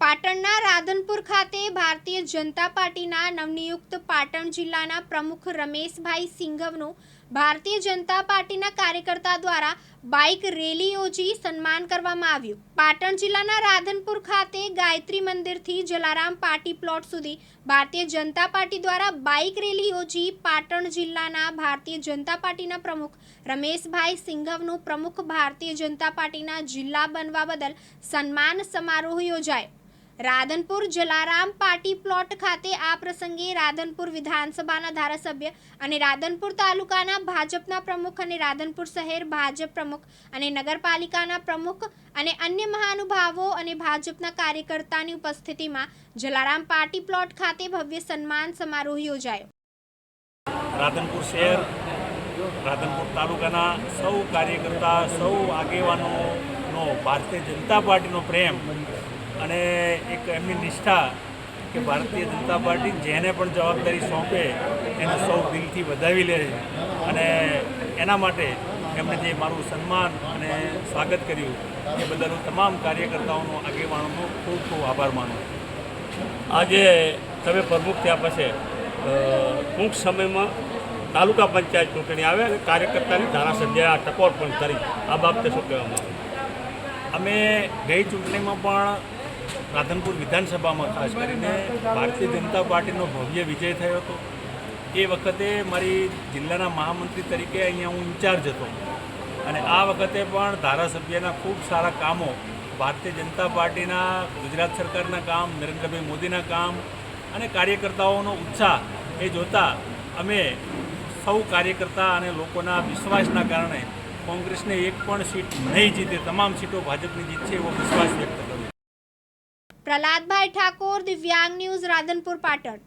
પાટણના રાધનપુર ખાતે ભારતીય જનતા પાર્ટીના નવનિયુક્ત પાટણ જિલ્લાના પ્રમુખ રમેશભાઈ સિંઘવનું ભારતીય જનતા પાર્ટીના કાર્યકર્તા દ્વારા બાઇક રેલી યોજી સન્માન કરવામાં આવ્યું. પાટણ જિલ્લાના રાધનપુર ખાતે ગાયત્રી મંદિરથી જલારામ પાર્ટી પ્લોટ સુધી ભારતીય જનતા પાર્ટી દ્વારા બાઇક રેલી યોજી પાટણ જિલ્લાના ભારતીય જનતા પાર્ટીના પ્રમુખ રમેશભાઈ સિંઘવનું પ્રમુખ ભારતીય જનતા પાર્ટીના જિલ્લા બનવા બદલ સન્માન સમારોહ યોજાયો. રાધનપુર જલારામ પાર્ટી પ્લોટ ખાતે આ પ્રસંગે રાધનપુર વિધાનસભાના ધારાસભ્ય અને રાધનપુર તાલુકાના ભાજપના પ્રમુખ અને રાધનપુર શહેર ભાજપ પ્રમુખ અને નગરપાલિકાના પ્રમુખ અને અન્ય મહાનુભાવો અને ભાજપના કાર્યકર્તાની ઉપસ્થિતિમાં જલારામ પાર્ટી પ્લોટ ખાતે ભવ્ય સન્માન સમારોહ યોજાયો. રાધનપુર શહેર, રાધનપુર તાલુકાના સૌ કાર્યકર્તા, સૌ આગેવાનોનો ભારતીય જનતા પાર્ટીનો પ્રેમ અને એક એમની નિષ્ઠા કે ભારતીય જનતા પાર્ટી જેને પણ જવાબદારી સોંપે, એને સૌ દિલથી વધાવી લે અને એના માટે એમણે જે મારું સન્માન અને સ્વાગત કર્યું, એ બદલ તમામ કાર્યકર્તાઓનો, આગેવાનોનો ખૂબ ખૂબ આભાર માનું આજે તમે પ્રમુખ થયા પછી ટૂંક સમયમાં તાલુકા પંચાયત ચૂંટણી આવે અને કાર્યકર્તાની ધારાસભ્ય આ ટકોર પણ કરી આ બાબતે શું કહેવામાં આવે અમે ગઈ ચૂંટણીમાં પણ રાધનપુર વિધાનસભામાં ખાસ કરીને ભારતીય જનતા પાર્ટીનો ભવ્ય વિજય થયો હતો એ વખતે મારી જિલ્લાના મહામંત્રી તરીકે અહીંયા હું ઇન્ચાર્જ હતો અને આ વખતે પણ ધારાસભ્યના ખૂબ સારા કામો, ભારતીય જનતા પાર્ટીના, ગુજરાત સરકારના કામ, નરેન્દ્રભાઈ મોદીના કામ અને કાર્યકર્તાઓનો ઉત્સાહ એ જોતા અમે સૌ કાર્યકર્તા અને લોકોના વિશ્વાસના કારણે કોંગ્રેસને એક પણ સીટ નહીં જીતે, તમામ સીટો ભાજપની જીતશે એવો વિશ્વાસ વ્યક્ત કરું છું. પ્રહલાદભાઈ ઠાકોર દિવ્યાંગ ન્યૂઝ રાધનપુર પાટણ.